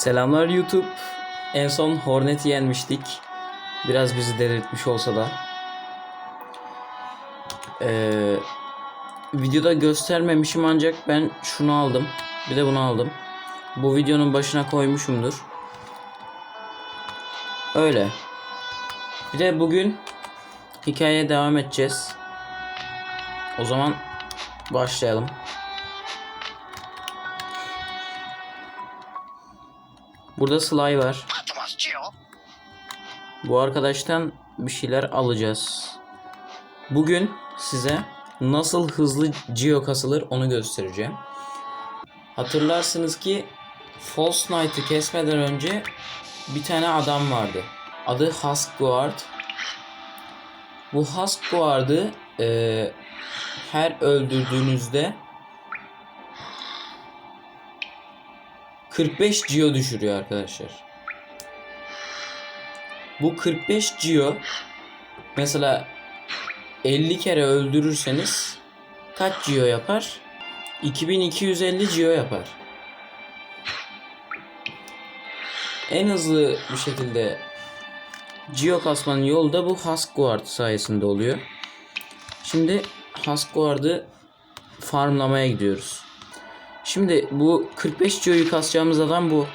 Selamlar YouTube. En son Hornet'i yenmiştik. Biraz bizi delirtmiş olsa da. Ee, videoda göstermemişim ancak ben şunu aldım. Bir de bunu aldım. Bu videonun başına koymuşumdur. Öyle. Bir de bugün hikayeye devam edeceğiz. O zaman başlayalım. Burada Sly var. Bu arkadaştan bir şeyler alacağız. Bugün size nasıl hızlı Geo kasılır onu göstereceğim. Hatırlarsınız ki False Knight'ı kesmeden önce bir tane adam vardı. Adı Huskguard. Bu Huskguard'ı eee her öldürdüğünüzde 45 Geo düşürüyor arkadaşlar. Bu 45 Geo mesela 50 kere öldürürseniz kaç Geo yapar? 2250 Geo yapar. En hızlı bir şekilde Geo kasmanın yolu da bu Huskguard sayesinde oluyor. Şimdi Huskguard'ı farmlamaya gidiyoruz. Şimdi bu 45 Geo'yu kasacağımız adam bu.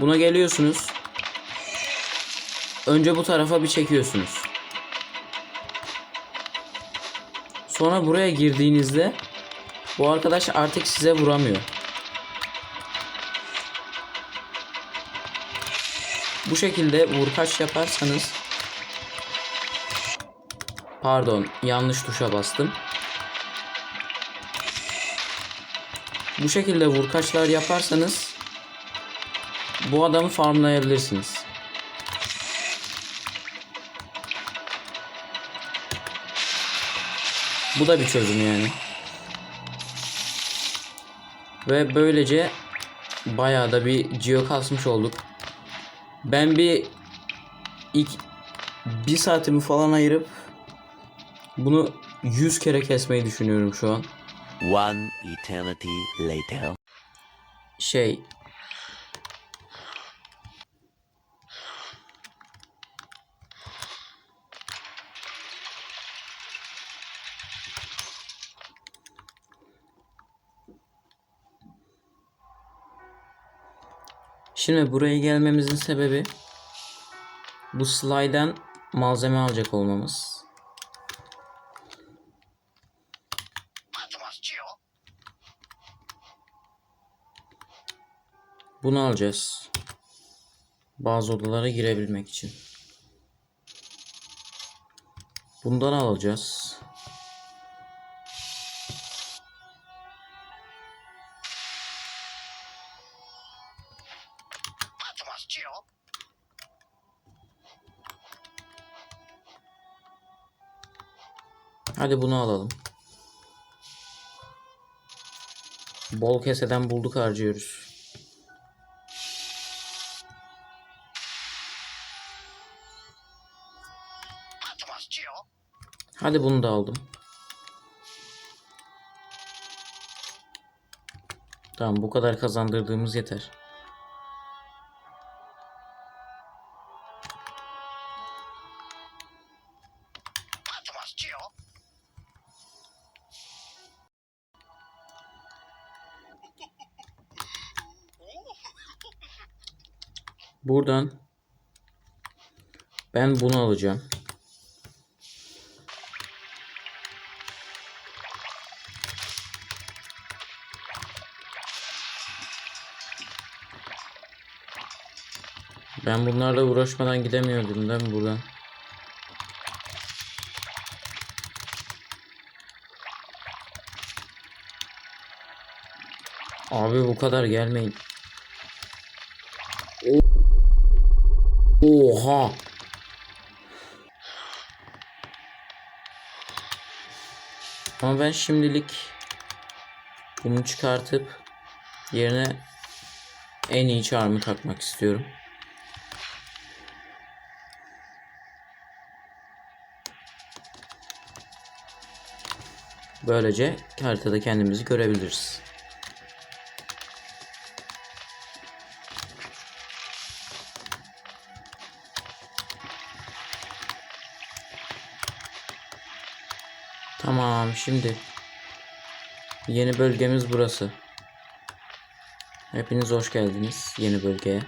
Buna geliyorsunuz. Önce bu tarafa bir çekiyorsunuz. Sonra buraya girdiğinizde bu arkadaş artık size vuramıyor. Bu şekilde vurkaç yaparsanız Pardon, yanlış tuşa bastım. Bu şekilde vurkaçlar yaparsanız bu adamı farmlayabilirsiniz. Bu da bir çözüm yani. Ve böylece bayağı da bir geo kasmış olduk. Ben bir ilk bir saatimi falan ayırıp bunu 100 kere kesmeyi düşünüyorum şu an. One eternity later. Şey Şimdi buraya gelmemizin sebebi bu slide'den malzeme alacak olmamız. Bunu alacağız. Bazı odalara girebilmek için. Bundan alacağız. Hadi bunu alalım. Bol keseden bulduk harcıyoruz. Hadi bunu da aldım. Tamam bu kadar kazandırdığımız yeter. Buradan ben bunu alacağım. Ben bunlarla uğraşmadan gidemiyordum değil mi buradan? Abi bu kadar gelmeyin. Oha. Ama ben şimdilik bunu çıkartıp yerine en iyi charm'ı takmak istiyorum. Böylece haritada kendimizi görebiliriz. Tamam şimdi yeni bölgemiz burası. Hepiniz hoş geldiniz yeni bölgeye.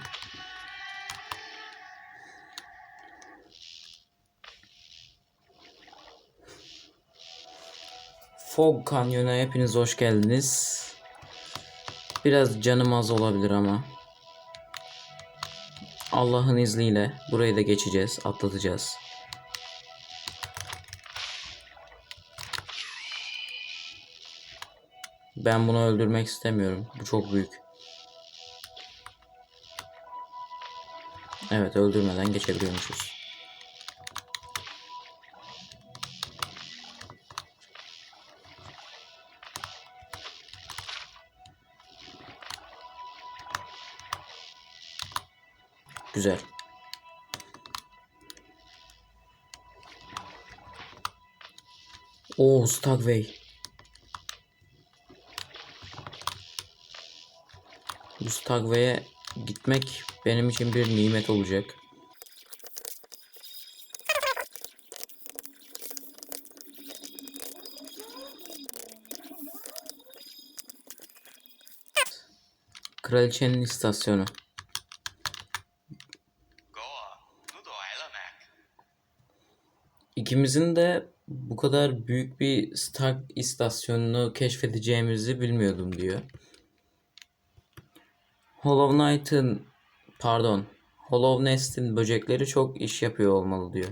Fog Kanyon'a hepiniz hoş geldiniz. Biraz canım az olabilir ama Allah'ın izniyle burayı da geçeceğiz, atlatacağız. Ben bunu öldürmek istemiyorum. Bu çok büyük. Evet öldürmeden geçebiliyormuşuz. Güzel. Oo Stagway. Bu Stagway'e gitmek benim için bir nimet olacak. Kraliçenin istasyonu. İkimizin de bu kadar büyük bir Stark istasyonunu keşfedeceğimizi bilmiyordum diyor. Hollow Knight'ın pardon Hollow Nest'in böcekleri çok iş yapıyor olmalı diyor.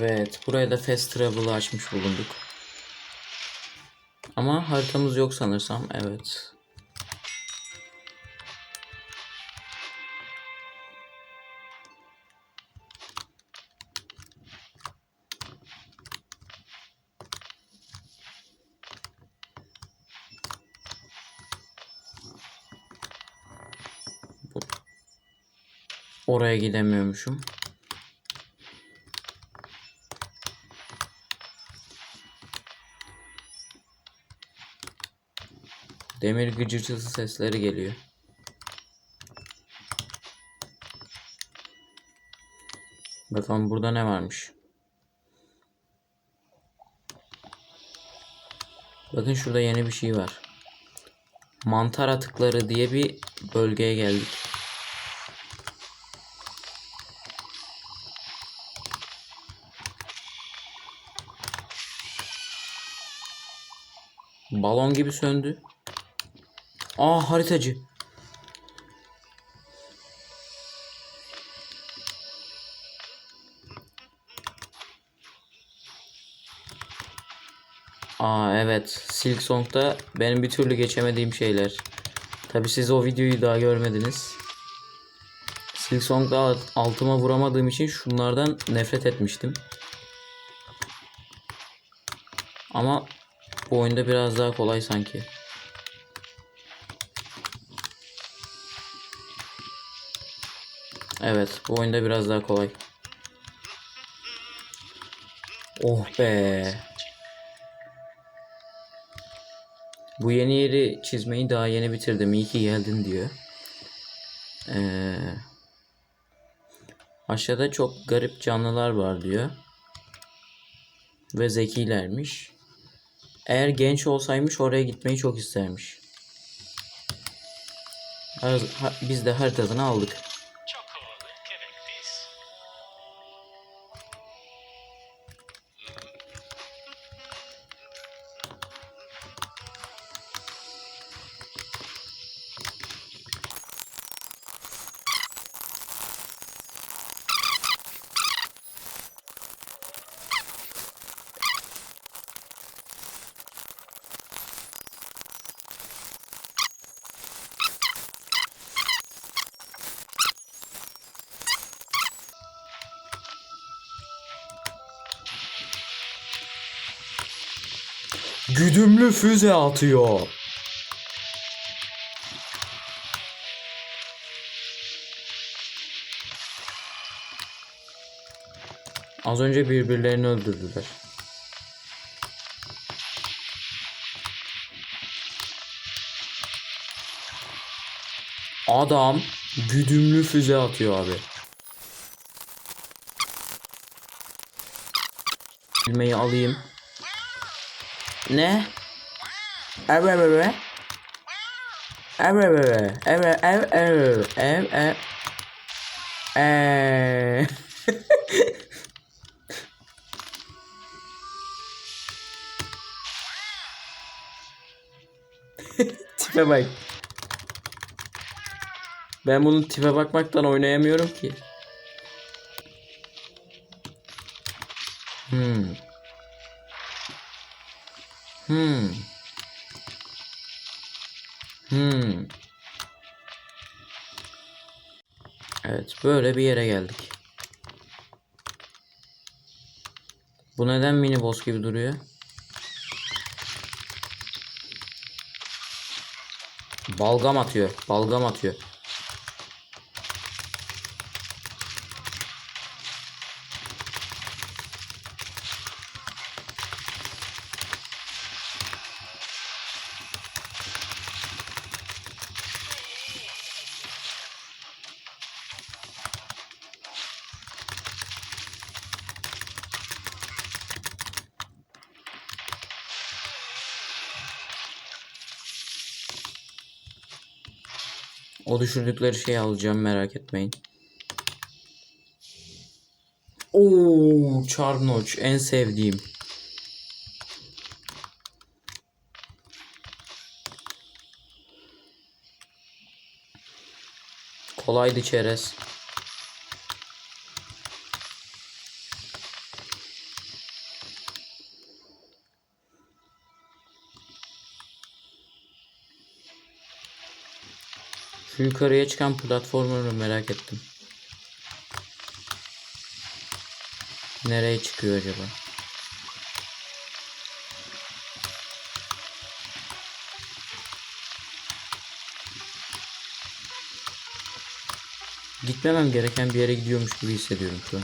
Evet, buraya da Fast Travel'ı açmış bulunduk. Ama haritamız yok sanırsam. Evet. Oraya gidemiyormuşum. Demir gıcırtısı sesleri geliyor. Bakalım burada ne varmış. Bakın şurada yeni bir şey var. Mantar atıkları diye bir bölgeye geldik. Balon gibi söndü. Aa haritacı. Aa evet. Silk Song'da benim bir türlü geçemediğim şeyler. Tabi siz o videoyu daha görmediniz. Silk Song'da altıma vuramadığım için şunlardan nefret etmiştim. Ama bu oyunda biraz daha kolay sanki. Evet, bu oyunda biraz daha kolay. Oh be. Bu yeni yeri çizmeyi daha yeni bitirdim. İyi ki geldin diyor. Ee, aşağıda çok garip canlılar var diyor. Ve zekilermiş. Eğer genç olsaymış oraya gitmeyi çok istermiş. Biz de haritasını aldık. Güdümlü füze atıyor. Az önce birbirlerini öldürdüler. Adam güdümlü füze atıyor abi. Bilmeyi alayım. Ne? Ev ev ev. Ev ev ev. Ev ev ev. Ev ev. Eee. Tipe bak. Ben bunun tipe bakmaktan oynayamıyorum ki. Böyle bir yere geldik. Bu neden mini boss gibi duruyor? Balgam atıyor. Balgam atıyor. O düşürdükleri şeyi alacağım merak etmeyin. Oo, Charnoch en sevdiğim. Kolaydı çerez. Şu yukarıya çıkan platformu merak ettim. Nereye çıkıyor acaba? Gitmemem gereken bir yere gidiyormuş gibi hissediyorum şu an.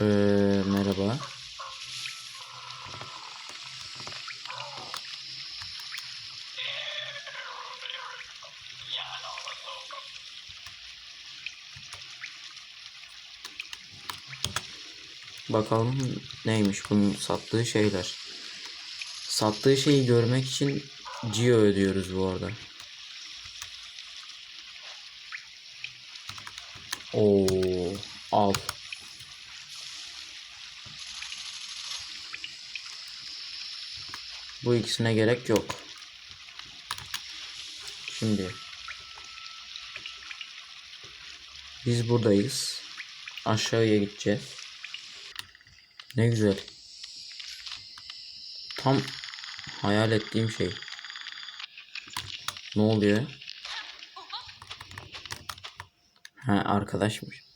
Ee, merhaba. Bakalım neymiş bunun sattığı şeyler. Sattığı şeyi görmek için Geo ödüyoruz bu arada. Oo, al. Bu ikisine gerek yok. Şimdi biz buradayız. Aşağıya gideceğiz. Ne güzel. Tam hayal ettiğim şey. Ne oluyor? Ha arkadaşmış.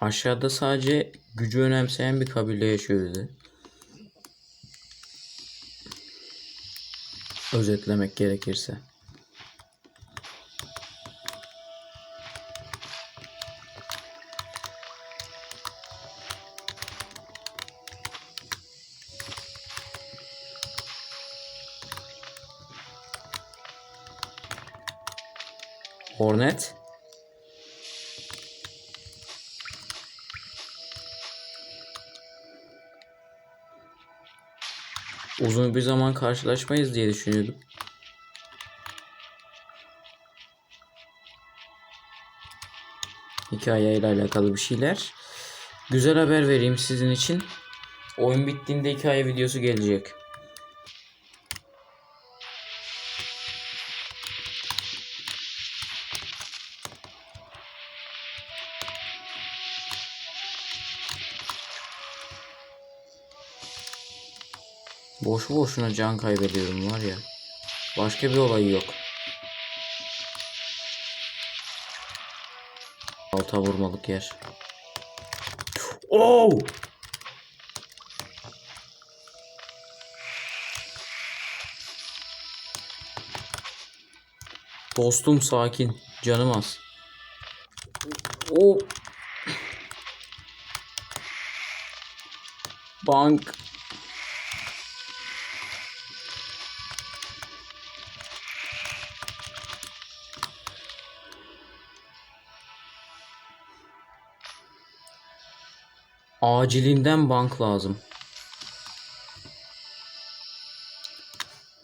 Aşağıda sadece gücü önemseyen bir kabile yaşıyor Özetlemek gerekirse. Hornet. Uzun bir zaman karşılaşmayız diye düşünüyordum. Hikayeyle alakalı bir şeyler. Güzel haber vereyim sizin için. Oyun bittiğinde hikaye videosu gelecek. Boşu boşuna can kaybediyorum var ya. Başka bir olayı yok. Alta vurmalık yer. Oh! Dostum sakin. Canım az. O Bank. Acilinden bank lazım.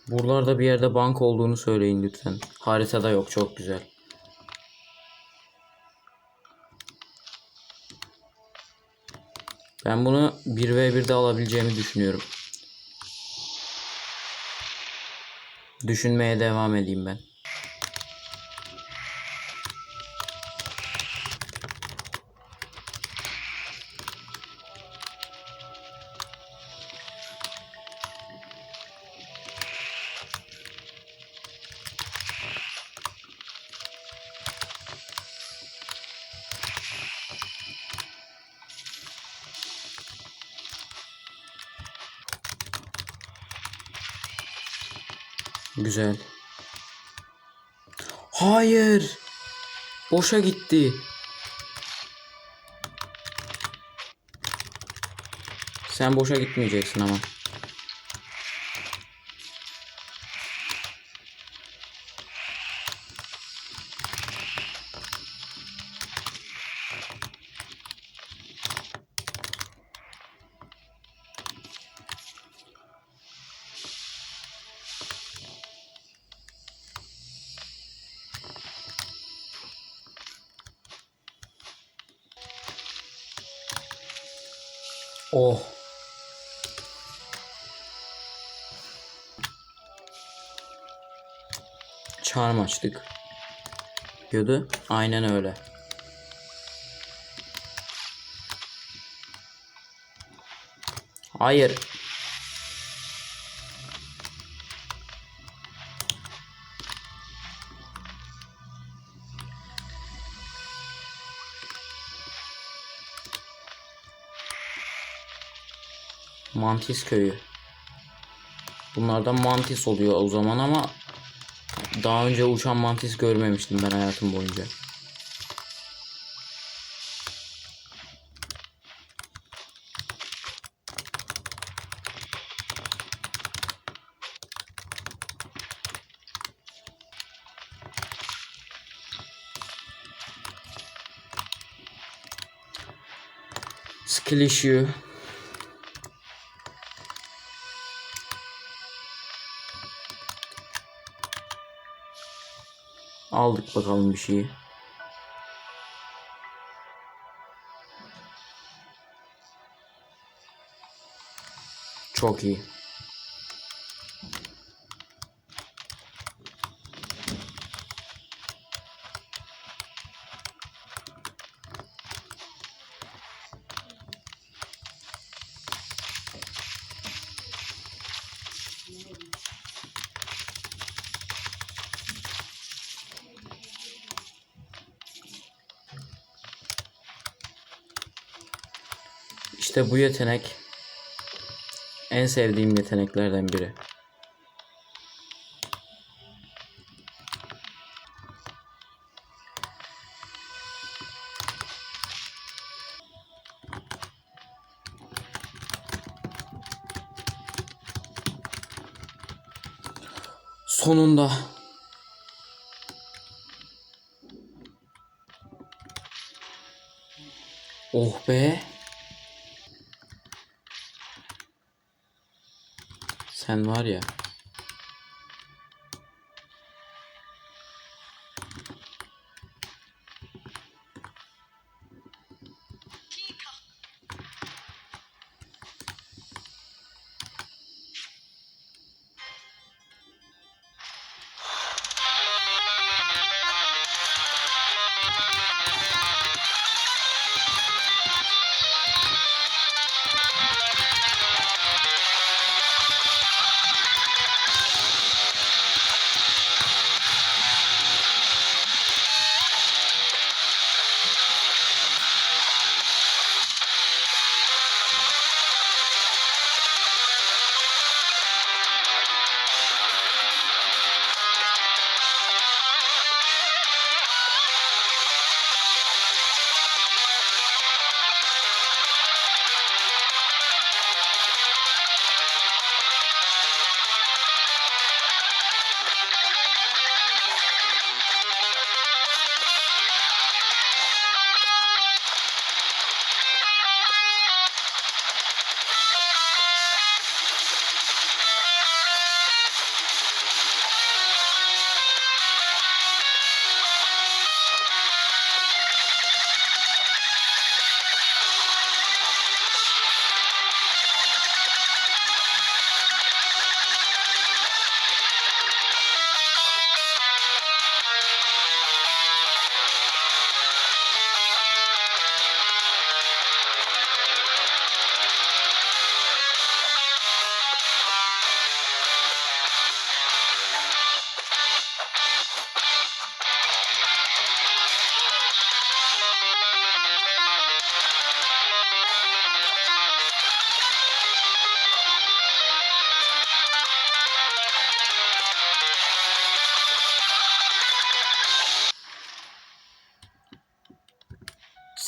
Buralarda bir yerde bank olduğunu söyleyin lütfen. Haritada yok çok güzel. Ben bunu 1v1'de alabileceğimi düşünüyorum. Düşünmeye devam edeyim ben. Güzel. Hayır. Boşa gitti. Sen boşa gitmeyeceksin ama. Açtık. Diyordu. Aynen öyle. Hayır. Mantis köyü. Bunlardan mantis oluyor o zaman ama daha önce uçan mantis görmemiştim ben hayatım boyunca. Skill issue. Aldık bakalım bir şeyi. Çok iyi. İşte bu yetenek en sevdiğim yeteneklerden biri. Sonunda Oh be. Sen var ya.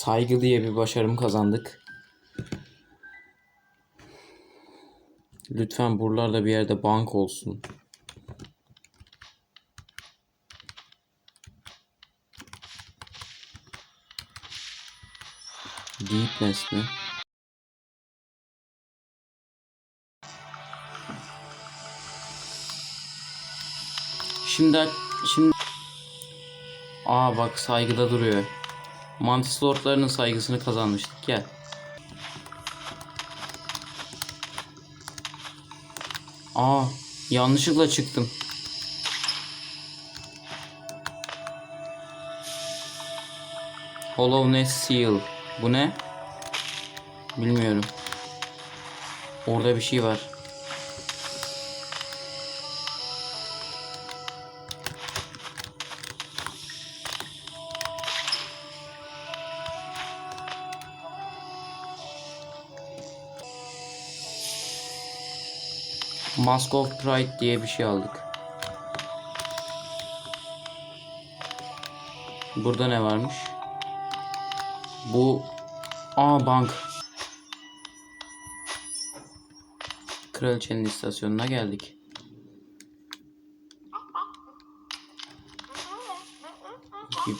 Saygı diye bir başarım kazandık. Lütfen buralarda bir yerde bank olsun. Deepness mi? Şimdi şimdi Aa bak saygıda duruyor. Mantis Lordlarının saygısını kazanmıştık gel. Aa yanlışlıkla çıktım. Hollowness Seal. Bu ne? Bilmiyorum. Orada bir şey var. Mask of Pride diye bir şey aldık. Burada ne varmış? Bu Aa bank. Kraliçenin istasyonuna geldik. Bir-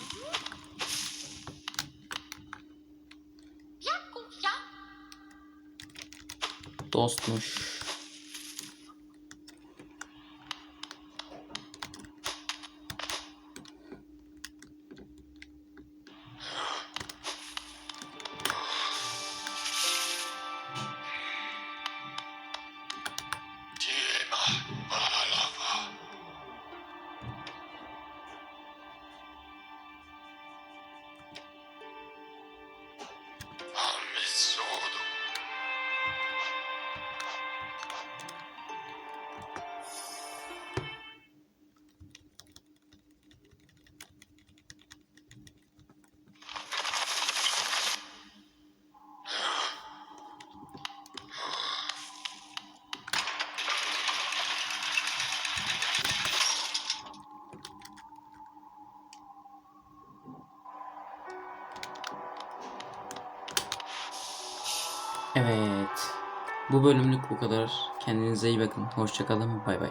Dostmuş. Evet. Bu bölümlük bu kadar. Kendinize iyi bakın. Hoşçakalın. Bay bay.